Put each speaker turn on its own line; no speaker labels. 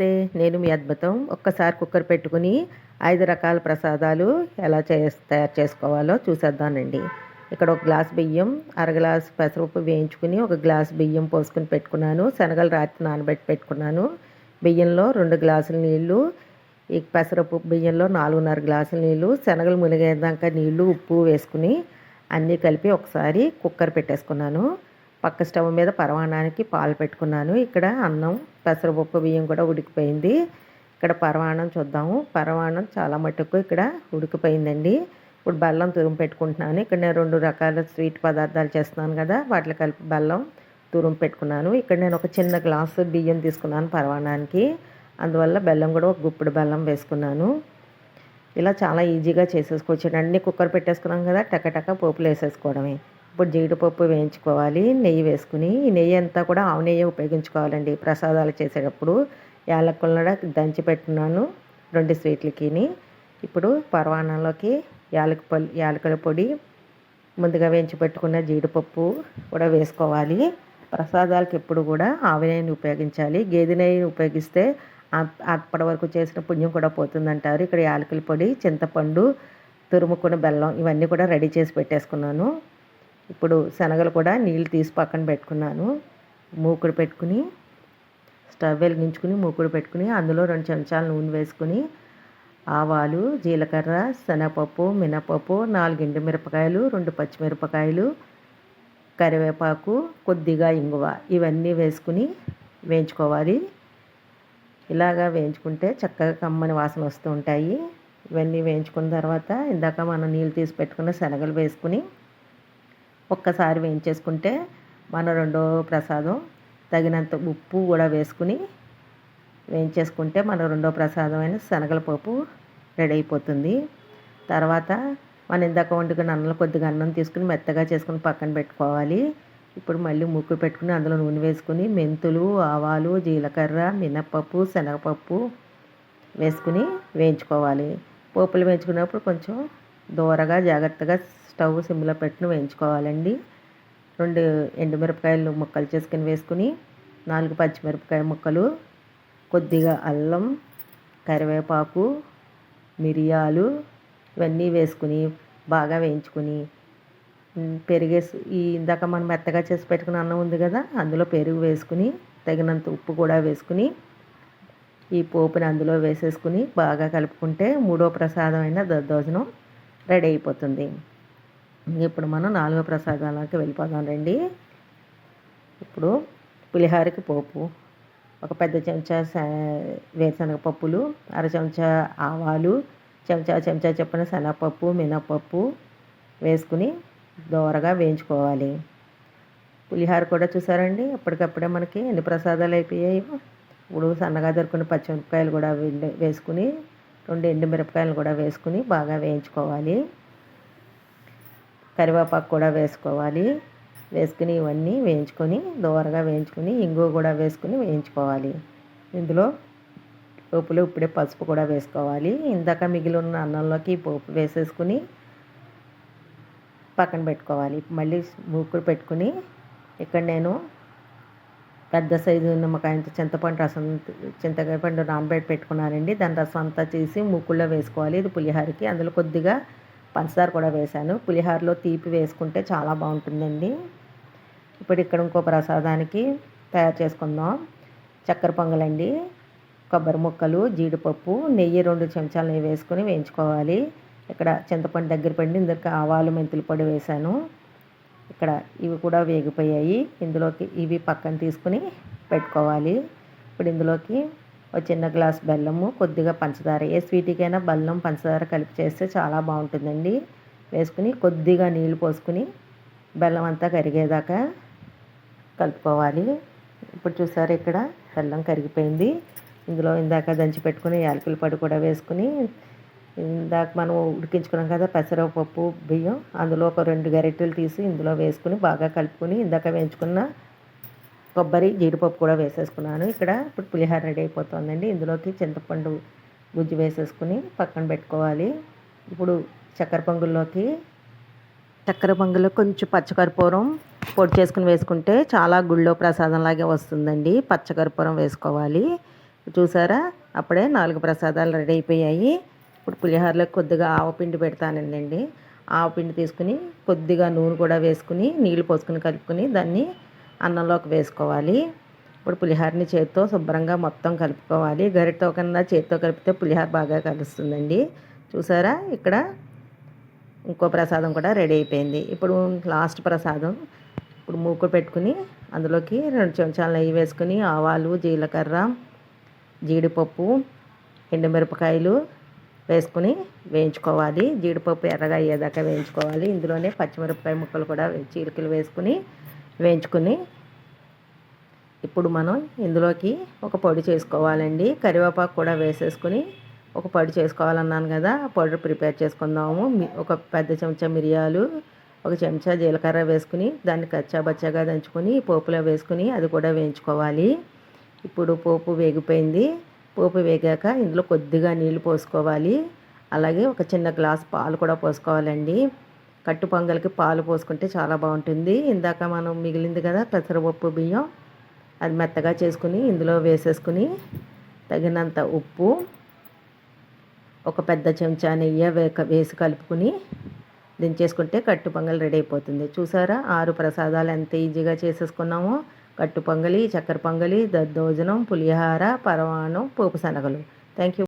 నమస్తే నేను మీ అద్భుతం. ఒక్కసారి కుక్కర్ పెట్టుకుని ఐదు రకాల ప్రసాదాలు ఎలా చే తయారు చేసుకోవాలో చూసేద్దానండి ఇక్కడ ఒక గ్లాస్ బియ్యం అర గ్లాస్ పెసరపప్పు వేయించుకుని ఒక గ్లాస్ బియ్యం పోసుకుని పెట్టుకున్నాను. శనగలు రాత్రి నానబెట్టి పెట్టుకున్నాను. బియ్యంలో రెండు గ్లాసుల నీళ్ళు ఈ పెసరపప్పు బియ్యంలో నాలుగున్నర గ్లాసుల నీళ్ళు శనగలు మునిగేదాకా నీళ్ళు ఉప్పు వేసుకుని అన్నీ కలిపి ఒకసారి కుక్కర్ పెట్టేసుకున్నాను. పక్క స్టవ్ మీద పరమాణానికి పాలు పెట్టుకున్నాను. ఇక్కడ అన్నం పెసరపప్పు బియ్యం కూడా ఉడికిపోయింది. ఇక్కడ పరమాణం చూద్దాము. పరమాణం చాలా మటుకు ఇక్కడ ఉడికిపోయిందండి. ఇప్పుడు బెల్లం తురుము పెట్టుకుంటున్నాను. ఇక్కడ నేను రెండు రకాల స్వీట్ పదార్థాలు చేస్తున్నాను కదా వాటిలో కలిపి బెల్లం తురుము పెట్టుకున్నాను. ఇక్కడ నేను ఒక చిన్న గ్లాసు బియ్యం తీసుకున్నాను పరమాణానికి అందువల్ల బెల్లం కూడా ఒక గుప్పుడు బెల్లం వేసుకున్నాను. ఇలా చాలా ఈజీగా చేసేసుకోవచ్చు. అన్నీ కుక్కర్ పెట్టేసుకున్నాం కదా టకటక పోపులు వేసేసుకోవడమే. ఇప్పుడు జీడిపప్పు వేయించుకోవాలి నెయ్యి వేసుకుని ఈ నెయ్యి అంతా కూడా ఆవు నెయ్యి ఉపయోగించుకోవాలండి. ప్రసాదాలు చేసేటప్పుడు యాలకులను దంచి పెట్టున్నాను రెండు స్వీట్లకి ఇప్పుడు పర్వాణంలోకి యాలక పొడి యాలకుల పొడి ముందుగా వేయించి పెట్టుకున్న జీడిపప్పు కూడా వేసుకోవాలి. ప్రసాదాలకు ఎప్పుడు కూడా ఆవు నెయ్యిని ఉపయోగించాలి. గేదె నెయ్యిని ఉపయోగిస్తే అప్పటి వరకు చేసిన పుణ్యం కూడా పోతుందంటారు. ఇక్కడ యాలకుల పొడి చింతపండు తురుముకున్న బెల్లం ఇవన్నీ కూడా రెడీ చేసి పెట్టేసుకున్నాను. ఇప్పుడు శనగలు కూడా నీళ్ళు తీసి పక్కన పెట్టుకున్నాను. మూకుడు పెట్టుకుని స్టవ్ వెలిగించుకుని మూకుడు పెట్టుకుని అందులో రెండు చెంచాల నూనె వేసుకుని ఆవాలు జీలకర్ర శనగపప్పు మినపప్పు నాలుగు ఎండుమిరపకాయలు రెండు పచ్చిమిరపకాయలు కరివేపాకు కొద్దిగా ఇంగువ ఇవన్నీ వేసుకుని వేయించుకోవాలి. ఇలాగా వేయించుకుంటే చక్కగా కమ్మని వాసన వస్తూ ఉంటాయి. ఇవన్నీ వేయించుకున్న తర్వాత ఇందాక మనం నీళ్ళు తీసి పెట్టుకున్న శనగలు వేసుకుని ఒక్కసారి వేయించేసుకుంటే మన రెండో ప్రసాదం తగినంత ఉప్పు కూడా వేసుకుని వేయించేసుకుంటే మన రెండో ప్రసాదమైన శనగల పప్పు రెడీ అయిపోతుంది. తర్వాత మన ఇందాక వండుకున్న అన్నం కొద్దిగా అన్నం తీసుకుని మెత్తగా చేసుకుని పక్కన పెట్టుకోవాలి. ఇప్పుడు మళ్ళీ ముక్కు పెట్టుకుని అందులో నూనె వేసుకుని మెంతులు ఆవాలు జీలకర్ర మినప్పప్పు శనగపప్పు వేసుకుని వేయించుకోవాలి. పోపులు వేయించుకున్నప్పుడు కొంచెం దూరగా జాగ్రత్తగా స్టవ్ సిమ్లో పెట్టును వేయించుకోవాలండి. రెండు ఎండుమిరపకాయలు ముక్కలు చేసుకుని వేసుకుని నాలుగు పచ్చిమిరపకాయ ముక్కలు కొద్దిగా అల్లం కరివేపాకు మిరియాలు ఇవన్నీ వేసుకుని బాగా వేయించుకుని పెరిగేసి ఈ ఇందాక మనం మెత్తగా చేసి పెట్టుకున్న అన్నం ఉంది కదా అందులో పెరుగు వేసుకుని తగినంత ఉప్పు కూడా వేసుకుని ఈ పోపుని అందులో వేసేసుకుని బాగా కలుపుకుంటే మూడో ప్రసాదమైన దద్దోజనం రెడీ అయిపోతుంది. ఇప్పుడు మనం నాలుగో ప్రసాదాలకి వెళ్ళిపోదాం రండి. ఇప్పుడు పులిహారకి పోపు ఒక పెద్ద చెంచా వేరుశనగ పప్పులు అర చెంచా ఆవాలు చెంచా చెంచా చెప్పిన శనగపప్పు మినపప్పు వేసుకుని దోరగా వేయించుకోవాలి. పులిహార కూడా చూసారండి? అప్పటికప్పుడే మనకి ఎన్ని ప్రసాదాలు అయిపోయాయి. ఇప్పుడు సన్నగా దొరుకుని పచ్చిమిరపకాయలు కూడా వేసుకుని రెండు ఎండు మిరపకాయలు కూడా వేసుకుని బాగా వేయించుకోవాలి. కరివేపాకు కూడా వేసుకోవాలి. వేసుకుని ఇవన్నీ వేయించుకొని దోరగా వేయించుకొని ఇంగు కూడా వేసుకుని వేయించుకోవాలి. ఇందులో పోపులో ఇప్పుడే పసుపు కూడా వేసుకోవాలి. ఇందాక మిగిలి ఉన్న అన్నంలోకి పోపు వేసేసుకుని పక్కన పెట్టుకోవాలి. మళ్ళీ మూకుడు పెట్టుకుని ఇక్కడ నేను పెద్ద సైజు నిమ్మకాయంత చింతపండు రసం చింతకాయ పండు నానబెట్టి పెట్టుకున్నానండి. దాని రసం అంతా చేసి మూకుల్లో వేసుకోవాలి. ఇది పులిహారకి. అందులో కొద్దిగా పంచదార కూడా వేశాను. పులిహోరలో తీపి వేసుకుంటే చాలా బాగుంటుందండి. ఇప్పుడు ఇక్కడ ఇంకో ప్రసాదానికి తయారు చేసుకుందాం. చక్కెర పొంగలండి. కొబ్బరి ముక్కలు జీడిపప్పు నెయ్యి రెండు చెంచాలు నెయ్యి వేసుకొని వేయించుకోవాలి. ఇక్కడ చింతపండు దగ్గర పడి ఇందుకు ఆవాలు మెంతులు పొడి వేశాను. ఇక్కడ ఇవి కూడా వేగిపోయాయి. ఇందులోకి ఇవి పక్కన తీసుకుని పెట్టుకోవాలి. ఇప్పుడు ఇందులోకి ఒక చిన్న గ్లాస్ బెల్లము కొద్దిగా పంచదార. ఏ స్వీట్కైనా బెల్లం పంచదార కలిపి చేస్తే చాలా బాగుంటుందండి. వేసుకుని కొద్దిగా నీళ్ళు పోసుకుని బెల్లం అంతా కరిగేదాకా కలుపుకోవాలి. ఇప్పుడు చూసారు ఇక్కడ బెల్లం కరిగిపోయింది. ఇందులో ఇందాక దంచి పెట్టుకుని యాలకుల పొడి కూడా వేసుకుని ఇందాక మనం ఉడికించుకున్నాం కదా పెసరపప్పు బియ్యం. అందులో ఒక రెండు గరిటెలు తీసి ఇందులో వేసుకుని బాగా కలుపుకొని ఇందాక వేయించుకున్న కొబ్బరి జీడిపప్పు కూడా వేసేసుకున్నాను. ఇక్కడ ఇప్పుడు పులిహోర రెడీ అయిపోతుందండి. ఇందులోకి చింతపండు గుజ్జు వేసేసుకుని పక్కన పెట్టుకోవాలి. ఇప్పుడు చక్కెర పొంగుల్లోకి చక్కెర పొంగులో కొంచెం పచ్చకర్పూరం పొడి చేసుకుని వేసుకుంటే చాలా గుళ్ళో ప్రసాదంలాగే వస్తుందండి. పచ్చకర్పూరం వేసుకోవాలి. చూసారా? అప్పుడే నాలుగు ప్రసాదాలు రెడీ అయిపోయాయి. ఇప్పుడు పులిహోరలో కొద్దిగా ఆవపిండి పెడతానండి. ఆవపిండి తీసుకుని కొద్దిగా నూనె కూడా వేసుకుని నీళ్ళు పోసుకుని కలుపుకొని దాన్ని అన్నంలోకి వేసుకోవాలి. ఇప్పుడు పులిహోరని చేతితో శుభ్రంగా మొత్తం కలుపుకోవాలి. గరిటతో కన్నా చేతితో కలిపితే పులిహోర బాగా కలుస్తుందండి. చూసారా? ఇక్కడ ఇంకో ప్రసాదం కూడా రెడీ అయిపోయింది. ఇప్పుడు లాస్ట్ ప్రసాదం. ఇప్పుడు మూకు పెట్టుకుని అందులోకి రెండు చెంచాలు నెయ్యి వేసుకుని ఆవాలు జీలకర్ర జీడిపప్పు ఎండుమిరపకాయలు వేసుకుని వేయించుకోవాలి. జీడిపప్పు ఎర్రగా అయ్యేదాకా వేయించుకోవాలి. ఇందులోనే పచ్చిమిరపకాయ ముక్కలు కూడా చీలికలు వేసుకుని వేయించుకుని ఇప్పుడు మనం ఇందులోకి ఒక పొడి చేసుకోవాలండి. కరివేపాకు కూడా వేసేసుకుని ఒక పొడి చేసుకోవాలన్నాను కదా పౌడర్ ప్రిపేర్ చేసుకుందాము. ఒక పెద్ద చెంచా మిరియాలు ఒక చెంచా జీలకర్ర వేసుకుని దాన్ని కచ్చాబచ్చాగా దంచుకొని పోపులో వేసుకుని అది కూడా వేయించుకోవాలి. ఇప్పుడు పోపు వేగిపోయింది. పోపు వేగాక ఇందులో కొద్దిగా నీళ్ళు పోసుకోవాలి. అలాగే ఒక చిన్న గ్లాస్ పాలు కూడా పోసుకోవాలండి. కట్టు పొంగల్కి పాలు పోసుకుంటే చాలా బాగుంటుంది. ఇందాక మనం మిగిలింది కదా పెసరపప్పు బియ్యం. అది మెత్తగా చేసుకుని ఇందులో వేసేసుకుని తగినంత ఉప్పు ఒక పెద్ద చెంచా నెయ్యి వేసి కలుపుకుని దించేసుకుంటే కట్టు పొంగల్ రెడీ అయిపోతుంది. చూసారా? ఆరు ప్రసాదాలు ఎంత ఈజీగా చేసేసుకున్నామో. కట్టు పొంగలి చక్కెర పొంగలి దద్దోజనం పులిహార పరమాణం పోపు శనగలు. Thank you